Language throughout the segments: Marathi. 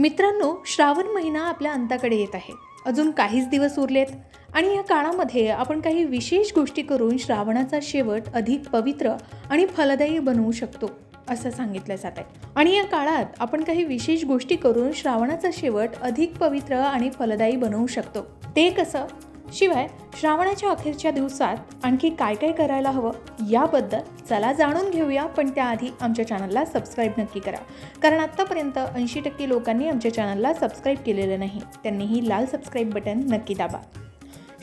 मित्रांनो श्रावण महिना आपल्या अंताकडे येत आहे. अजून काहीच दिवस उरलेत आणि या काळामध्ये आपण काही विशेष गोष्टी करून श्रावणाचा शेवट अधिक पवित्र आणि फलदायी बनवू शकतो असं सांगितलं जात आहे. आणि या काळात आपण काही विशेष गोष्टी करून श्रावणाचा शेवट अधिक पवित्र आणि फलदायी बनवू शकतो. ते कसं? शिवाय श्रावणाच्या अखेरच्या दिवसात आणखी काय काय करायला हवं याबद्दल चला जाणून घेऊया पण त्याआधी आमच्या चॅनलला सबस्क्राईब नक्की करा. कारण आत्तापर्यंत ऐंशी टक्के लोकांनी आमच्या चॅनलला सबस्क्राईब केलेलं नाही. त्यांनीही लाल सबस्क्राईब बटन नक्की दाबा.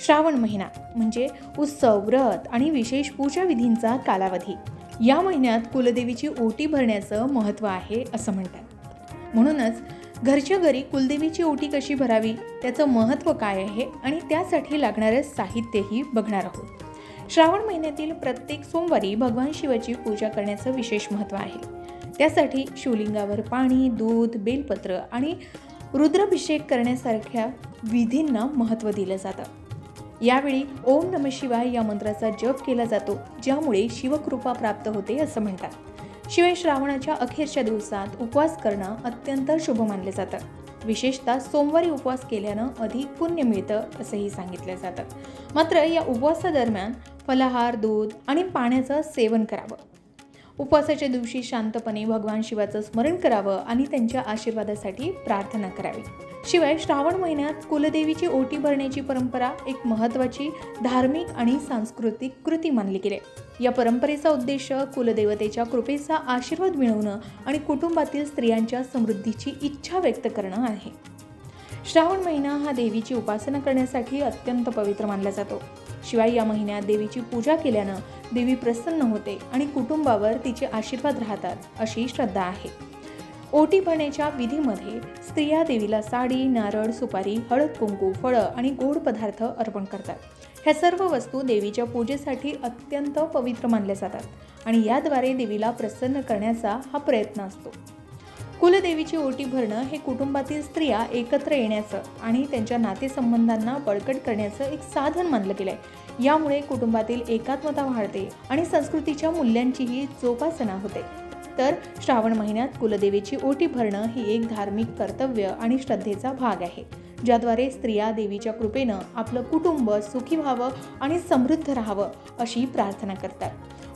श्रावण महिना म्हणजे उत्सव व्रत आणि विशेष पूजा विधींचा कालावधी. या महिन्यात कुलदेवीची ओटी भरण्याचं महत्त्व आहे असं म्हणतात. म्हणूनच घरच्या घरी कुलदेवीची ओटी कशी भरावी? त्याचं महत्त्व काय आहे? आणि त्यासाठी लागणारं साहित्यही बघणार आहोत. श्रावण महिन्यातील प्रत्येक सोमवारी भगवान शिवाची पूजा करण्याचं विशेष महत्त्व आहे. त्यासाठी शिवलिंगावर पाणी दूध बेलपत्र आणि रुद्राभिषेक करण्यासारख्या विधींना महत्त्व दिलं जातं. यावेळी ओम नम शिवाय या मंत्राचा जप केला जातो ज्यामुळे शिवकृपा प्राप्त होते असं म्हणतात. शिवाय श्रावणाच्या अखेरच्या दिवसात उपवास करणं अत्यंत शुभ मानलं जातं. विशेषतः सोमवारी उपवास केल्यानं अधिक पुण्य मिळतं असंही सांगितलं जातं. मात्र या उपवासादरम्यान फलाहार दूध आणि पाण्याचं सेवन करावं. उपवासाच्या दिवशी शांतपणे भगवान शिवाचं स्मरण करावं आणि त्यांच्या आशीर्वादासाठी प्रार्थना करावी. शिवाय श्रावण महिन्यात कुलदेवीची ओटी भरण्याची परंपरा एक महत्त्वाची धार्मिक आणि सांस्कृतिक कृती मानली गेली. या परंपरेचा उद्देश कुलदेवतेच्या कृपेचा आशीर्वाद मिळवणं आणि कुटुंबातील स्त्रियांच्या समृद्धीची इच्छा व्यक्त करणं आहे. श्रावण महिना हा देवीची उपासना करण्यासाठी अत्यंत पवित्र मानला जातो. शिवाय या महिन्यात देवीची पूजा केल्यानं देवी प्रसन्न होते आणि कुटुंबावर तिचे आशीर्वाद राहतात अशी श्रद्धा आहे. ओटी भरण्याच्या विधीमध्ये स्त्रिया देवीला साडी नारळ सुपारी हळद कुंकू फळं आणि गोड पदार्थ अर्पण करतात. ह्या सर्व वस्तू देवीच्या पूजेसाठी अत्यंत पवित्र मानल्या जातात आणि याद्वारे देवीला प्रसन्न करण्याचा हा प्रयत्न असतो. कुलदेवीची ओटी भरणं हे कुटुंबातील स्त्रिया एकत्र येण्याचं आणि त्यांच्या नातेसंबंधांना बळकट करण्याचं एक साधन मानलं गेलं आहे यामुळे कुटुंबातील एकात्मता वाढते आणि संस्कृतीच्या मूल्यांचीही जोपासना होते. तर श्रावण महिन्यात कुलदेवीची ओटी भरणं ही एक धार्मिक कर्तव्य आणि श्रद्धेचा भाग आहे ज्याद्वारे स्त्रिया देवीच्या कृपेनं आपलं कुटुंब सुखी व्हावं आणि समृद्ध राहावं अशी प्रार्थना करतात.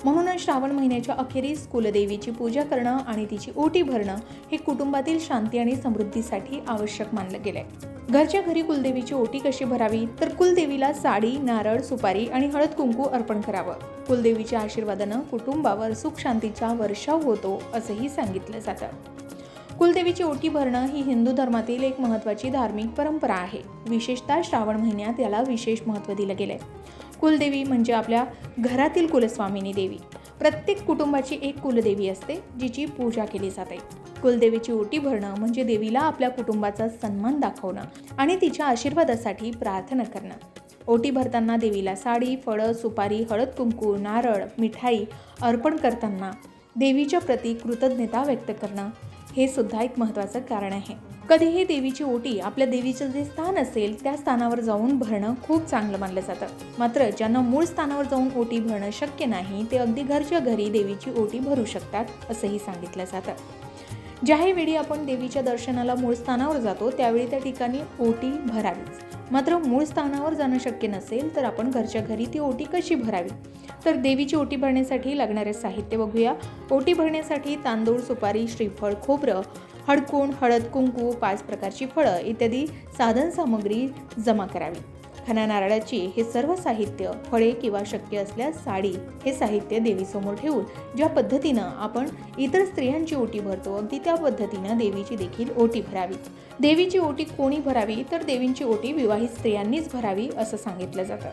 म्हणून श्रावण महिन्याच्या अखेरीस कुलदेवीची पूजा करणं आणि तिची ओटी भरणं हे कुटुंबातील शांती आणि समृद्धीसाठी आवश्यक मानलं गेलंय. घरच्या घरी कुलदेवीची ओटी कशी भरावी? तर कुलदेवीला साडी नारळ सुपारी आणि हळद कुंकू अर्पण करावं. कुलदेवीच्या आशीर्वादानं कुटुंबावर सुख शांतीचा वर्षाव होतो असंही सांगितलं जातं. कुलदेवीची ओटी भरणं ही हिंदू धर्मातील एक महत्त्वाची धार्मिक परंपरा आहे. विशेषतः श्रावण महिन्यात याला विशेष महत्त्व दिलं गेलंय. कुलदेवी म्हणजे आपल्या घरातील कुलस्वामिनी देवी. प्रत्येक कुटुंबाची एक कुलदेवी असते जिची पूजा केली जाते. कुलदेवीची ओटी भरणं म्हणजे देवीला आपल्या कुटुंबाचा सन्मान दाखवणं आणि तिच्या आशीर्वादासाठी प्रार्थना करणं. ओटी भरताना देवीला साडी फळं सुपारी हळद कुंकू नारळ मिठाई अर्पण करताना देवीच्या प्रती कृतज्ञता व्यक्त करणं हे सुद्धा एक महत्त्वाचं कारण आहे. कधीही देवीची ओटी आपल्या देवीचं जे स्थान असेल त्या स्थानावर जाऊन भरणं खूप चांगलं मानलं जातं. मात्र ज्यांना मूळ स्थानावर जाऊन ओटी भरणं शक्य नाही ते अगदी घरच्या घरी देवीची ओटी भरू शकतात असंही सांगितलं जातं. ज्याही वेळी आपण देवीच्या दर्शनाला मूळ स्थानावर जातो त्यावेळी त्या ठिकाणी ओटी भरावीच. मात्र मूळ स्थानावर जाणं शक्य नसेल तर आपण घरच्या घरी ती ओटी कशी भरावी? तर देवीची ओटी भरण्यासाठी लागणारे साहित्य बघूया. ओटी भरण्यासाठी तांदूळ सुपारी श्रीफळ खोबरं हडकून हळद कुंकू पाच प्रकारची फळं इत्यादी साधन सामग्री जमा करावी. खना नारळाची हे सर्व साहित्य फळे किंवा शक्य असल्यास साडी हे साहित्य देवीसमोर ठेवून ज्या पद्धतीनं आपण इतर स्त्रियांची ओटी भरतो अगदी त्या पद्धतीनं देवीची देखील ओटी भरावी. देवीची ओटी कोणी भरावी? तर देवींची ओटी विवाहित स्त्रियांनीच भरावी असं सांगितलं जातं.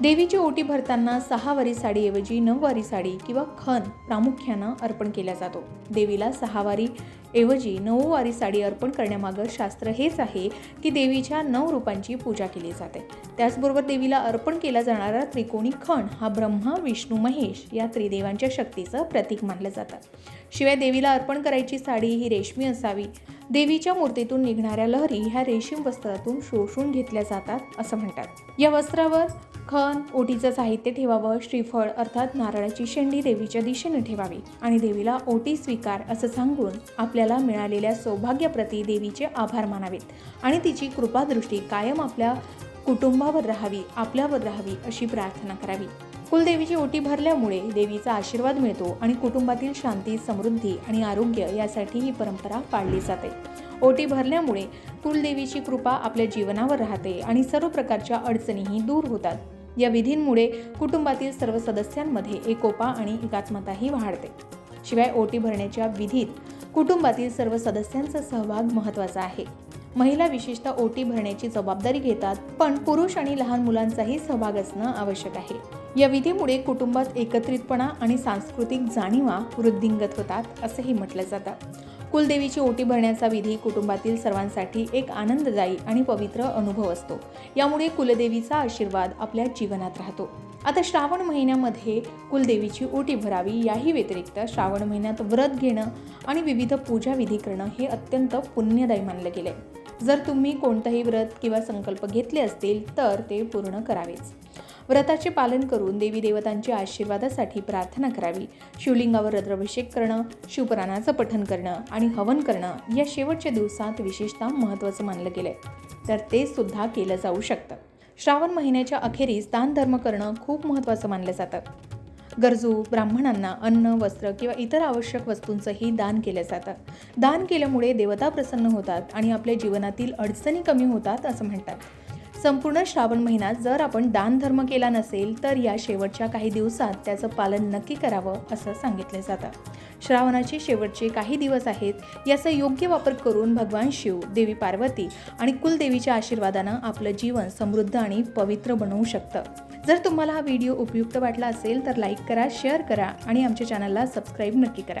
देवीची ओटी भरताना सहावारी साडीऐवजी नऊवारी साडी किंवा खण प्रामुख्यानं अर्पण केला जातो. देवीला सहावारी ऐवजी नऊवारी साडी अर्पण करण्यामागं शास्त्र हेच आहे की देवीच्या नऊ रूपांची पूजा केली जाते. त्याचबरोबर देवीला अर्पण केला जाणारा त्रिकोणी खण हा ब्रह्मा विष्णू महेश या त्रिदेवांच्या शक्तीचं प्रतीक मानलं जातं. शिवाय देवीला अर्पण करायची साडी ही रेशमी असावी. देवीच्या मूर्तीतून निघणाऱ्या लहरी ह्या रेशीम वस्त्रातून शोषून घेतल्या जातात असं म्हणतात. या वस्त्रावर खण ओटीचं साहित्य ठेवावं श्रीफळ अर्थात नारळाची शेंडी देवीच्या दिशेने ठेवावी आणि देवीला ओटी स्वीकार असं सांगून आपल्याला मिळालेल्या सौभाग्याप्रती देवीचे आभार मानावेत. आणि तिची कृपादृष्टी कायम आपल्या कुटुंबावर राहावी आपल्यावर राहावी अशी प्रार्थना करावी. कुलदेवीची ओटी भरल्यामुळे देवीचा आशीर्वाद मिळतो आणि कुटुंबातील शांती समृद्धी आणि आरोग्य यासाठी ही परंपरा पाळली जाते. ओटी भरल्यामुळे कुलदेवीची कृपा आपल्या जीवनावर राहते आणि सर्व प्रकारच्या अडचणीही दूर होतात. या विधींमुळे कुटुंबातील सर्व सदस्यांमध्ये एकोपा आणि एकात्मताही वाढते. शिवाय ओटी भरण्याच्या विधीत कुटुंबातील सर्व सदस्यांचा सहभाग महत्त्वाचा आहे. महिला विशेषतः ओटी भरण्याची जबाबदारी घेतात पण पुरुष आणि लहान मुलांचाही सहभाग असणं आवश्यक आहे. या विधीमुळे कुटुंबात एकत्रितपणा आणि सांस्कृतिक जाणीवा वृद्धिंगत होतात असंही म्हटलं जातं. कुलदेवीची ओटी भरण्याचा विधी कुटुंबातील सर्वांसाठी एक आनंददायी आणि पवित्र अनुभव असतो. यामुळे कुलदेवीचा आशीर्वाद आपल्या जीवनात राहतो. आता श्रावण महिन्यामध्ये कुलदेवीची ओटी भरावी याही व्यतिरिक्त श्रावण महिन्यात व्रत घेणं आणि विविध पूजा विधी करणं हे अत्यंत पुण्यदायी मानलं गेलं आहे जर तुम्ही कोणतंही व्रत किंवा संकल्प घेतले असतील तर ते पूर्ण करावेच. व्रताचे पालन करून देवी देवतांच्या आशीर्वादासाठी प्रार्थना करावी. शिवलिंगावर रुद्राभिषेक करणं शिवपुराणाचं पठण करणं आणि हवन करणं या शेवटच्या दिवसात विशेषतः महत्त्वाचं मानलं गेलं आहे तर ते सुद्धा केलं जाऊ शकतं. श्रावण महिन्याच्या अखेरीस दानधर्म करणं खूप महत्त्वाचं मानलं जातं. गरजू ब्राह्मणांना अन्न वस्त्र किंवा इतर आवश्यक वस्तूंचंही दान केलं जातं. दान केल्यामुळे देवता प्रसन्न होतात आणि आपल्या जीवनातील अडचणी कमी होतात असं म्हणतात. संपूर्ण श्रावण महिन्यात जर आपण दानधर्म केला नसेल तर या शेवटच्या काही दिवसात त्याचं पालन नक्की करावं असं सांगितलं जातं. श्रावणाचे शेवटचे काही दिवस आहेत याचा योग्य वापर करून भगवान शिव देवी पार्वती आणि कुलदेवीच्या आशीर्वादानं आपलं जीवन समृद्ध आणि पवित्र बनवू शकतं. जर तुम्हाला हा व्हिडिओ उपयुक्त वाटला असेल तर लाईक करा शेअर करा आणि आमच्या चॅनलला सबस्क्राईब नक्की करा.